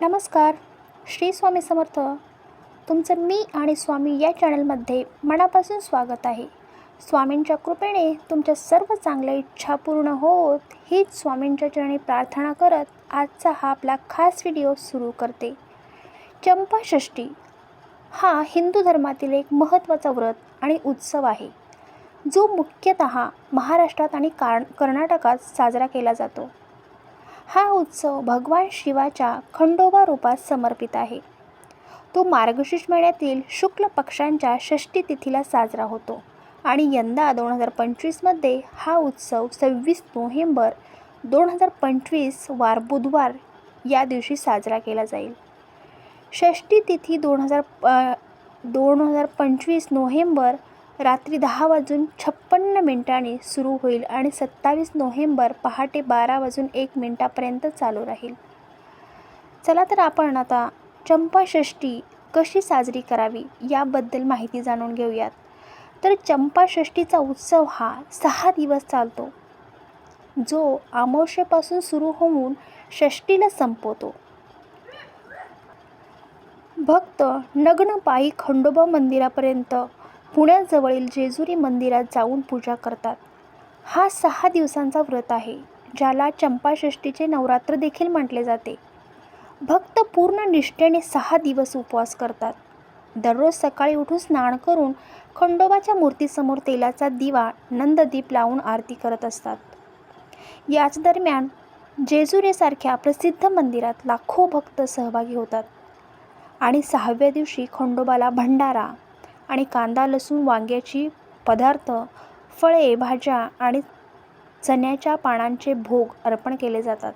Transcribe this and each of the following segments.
नमस्कार श्री स्वामी समर्थ. तुमचं मी आणि स्वामी या चॅनलमध्ये मनापासून स्वागत आहे. स्वामींच्या कृपेने तुमच्या सर्व चांगल्या इच्छा पूर्ण होत हीच स्वामींच्या चरणी प्रार्थना करत आजचा हा आपला खास व्हिडिओ सुरू करते. चंपाषष्ठी हा हिंदू धर्मातील एक महत्त्वाचा व्रत आणि उत्सव आहे. जो मुख्यतः महाराष्ट्रात आणि कार कर्नाटकात साजरा केला जातो. हा उत्सव भगवान शिवाच्या खंडोबा रूपात समर्पित आहे. तो मार्गशीर्ष महिन्यातील शुक्ल पक्षांच्या षष्टी तिथीला साजरा होतो आणि यंदा दोन हजार पंचवीसमध्ये हा उत्सव सव्वीस नोव्हेंबर दोन हजार पंचवीस वार बुधवार या दिवशी साजरा केला जाईल. षष्टी तिथी दोन हजार दोन हजार पंचवीस नोव्हेंबर रात्री दहा वाजून छप्पन्न मिनिटांनी सुरू होईल आणि सत्तावीस नोव्हेंबर पहाटे बारा वाजून एक मिनिटापर्यंत चालू राहील. चला तर आपण आता चंपाषष्ठी कशी साजरी करावी याबद्दल माहिती जाणून घेऊयात. तर चंपाषष्ठीचा उत्सव हा सहा दिवस चालतो. जो आमोशेपासून सुरू होऊन षष्टीला संपवतो. भक्त नग्न पायी खंडोबा मंदिरापर्यंत पुण्याजवळील जेजुरी मंदिरात जाऊन पूजा करतात. हा सहा दिवसांचा व्रत आहे ज्याला चंपाषष्ठीचे नवरात्र देखील म्हटले जाते. भक्त पूर्ण निष्ठेने सहा दिवस उपवास करतात. दररोज सकाळी उठून स्नान करून खंडोबाच्या मूर्तीसमोर तेलाचा दिवा नंददीप लावून आरती करत असतात. याच दरम्यान जेजुरीसारख्या प्रसिद्ध मंदिरात लाखो भक्त सहभागी होतात. आणि सहाव्या दिवशी खंडोबाला भंडारा आणि कांदा लसूण वांग्याची पदार्थ फळे भाज्या आणि चण्याच्या पानांचे भोग अर्पण केले जातात.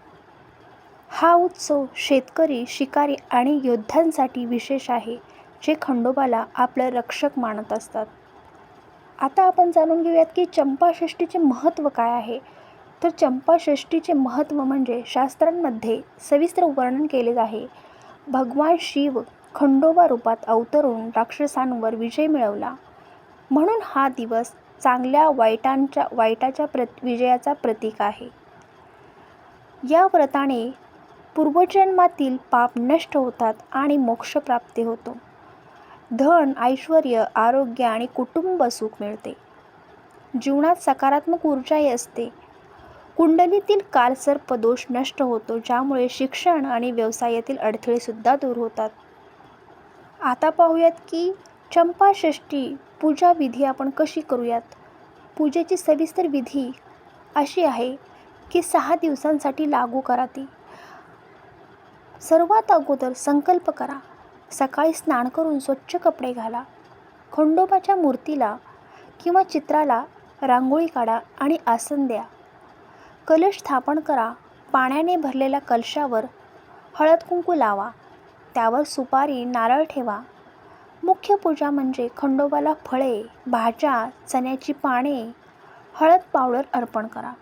हा उत्सव शेतकरी शिकारी आणि योद्ध्यांसाठी विशेष आहे जे खंडोबाला आपलं रक्षक मानत असतात. आता आपण जाणून घेऊयात की चंपाषष्ठीचे महत्त्व काय आहे. तर चंपाषष्ठीचे महत्त्व म्हणजे शास्त्रांमध्ये सविस्तर वर्णन केले आहे. भगवान शिव खंडोबा रूपात अवतरून राक्षसांवर विजय मिळवला. म्हणून हा दिवस चांगल्या वाईटांच्या वाईटाच्या प्र विजयाचा प्रतीक आहे. या व्रताने पूर्वजन्मातील पाप नष्ट होतात आणि मोक्षप्राप्ती होतो. धन ऐश्वर आरोग्य आणि कुटुंब सुख मिळते. जीवनात सकारात्मक ऊर्जाही असते. कुंडलीतील कालसर्प दोष नष्ट होतो ज्यामुळे शिक्षण आणि व्यवसायातील अडथळेसुद्धा दूर होतात. आता पाहूयात की चंपाषष्ठी पूजा विधी आपण कशी करूयात? पूजेची सविस्तर विधी अशी आहे की सहा दिवसांसाठी लागू करा ती. सर्वात अगोदर संकल्प करा. सकाळी स्नान करून स्वच्छ कपडे घाला. खंडोबाच्या मूर्तीला किंवा चित्राला रांगोळी काढा आणि आसन द्या. कलश स्थापन करा. पाण्याने भरलेल्या कलशावर हळद कुंकू लावा. त्यावर सुपारी नारळ ठेवा. मुख्य पूजा म्हणजे खंडोबाला फळे भाज्या चण्याची पाने हळद पावडर अर्पण करा.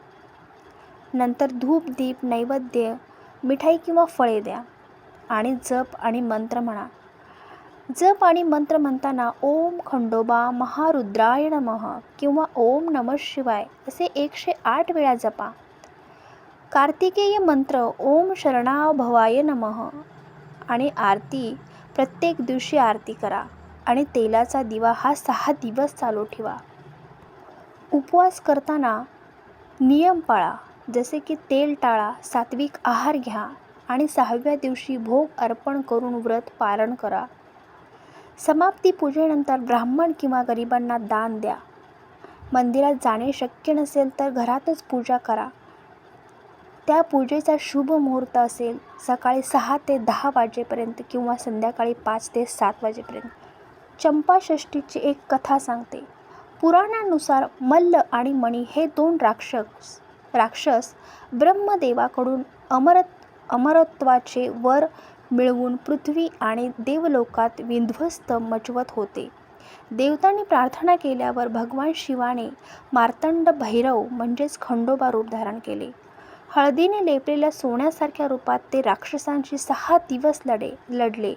नंतर धूप दीप नैवेद्य मिठाई किंवा फळे द्या आणि जप आणि मंत्र म्हणा. जप आणि मंत्र म्हणताना ओम खंडोबा महारुद्राय नमः किंवा ओम नम शिवाय असे एकशे आठ वेळा जपा. कार्तिकेय मंत्र ओम शरणाभवाय नमः. आणि आरती प्रत्येक दिवशी आरती करा आणि तेलाचा दिवा हा सहा दिवस चालू ठेवा. उपवास करताना नियम पाळा जसे की तेल टाळा सात्विक आहार घ्या आणि सहाव्या दिवशी भोग अर्पण करून व्रत पालन करा. समाप्ती पूजेनंतर ब्राह्मण किंवा गरिबांना दान द्या. मंदिरात जाणे शक्य नसेल तर घरातच पूजा करा. त्या पूजेचा शुभ मुहूर्त असेल सकाळी सहा ते दहा वाजेपर्यंत किंवा संध्याकाळी पाच ते सात वाजेपर्यंत. चंपाषष्ठीची एक कथा सांगते. पुराणानुसार मल्ल आणि मणी हे दोन राक्षस राक्षस ब्रह्मदेवाकडून अमरत अमरत्वाचे वर मिळवून पृथ्वी आणि देवलोकात विध्वस्त मचवत होते. देवतांनी प्रार्थना केल्यावर भगवान शिवाने मार्तंड भैरव म्हणजेच खंडोबा रूप धारण केले. हळदीने लेपलेल्या सोन्यासारख्या रूपात ते राक्षसांशी सहा दिवस लढे लढले.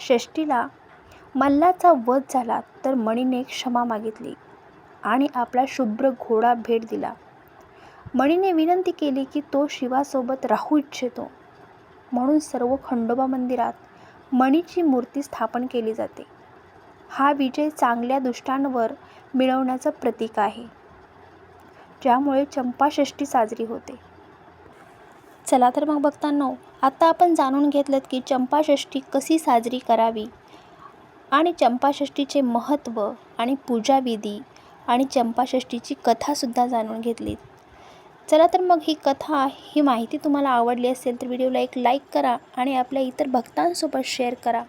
षष्टीला मल्लाचा वध झाला तर मणीने क्षमा मागितली आणि आपला शुभ्र घोडा भेट दिला. मणीने विनंती केली की तो शिवासोबत राहू इच्छितो. म्हणून सर्व खंडोबा मंदिरात मणीची मूर्ती स्थापन केली जाते. हा विजय चांगल्या दुष्टांवर मिळवण्याचं प्रतीक आहे. ज्यामुळे चंपाषष्ठी साजरी होते. चला तर मग बघतांनो आत्ता आपण जाणून घेतलं की चंपाषष्ठी कशी साजरी करावी आणि चंपाषष्ठीचे महत्त्व आणि पूजाविधी आणि चंपाषष्ठीची कथासुद्धा जाणून घेतली चला तर मग ही कथा ही माहिती तुम्हाला आवडली असेल तर व्हिडिओला एक लाईक करा आणि आपल्या इतर भक्तांसोबत शेअर करा.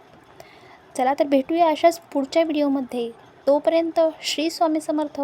चला तर भेटूया अशाच पुढच्या व्हिडिओमध्ये. तोपर्यंत श्री स्वामी समर्थ.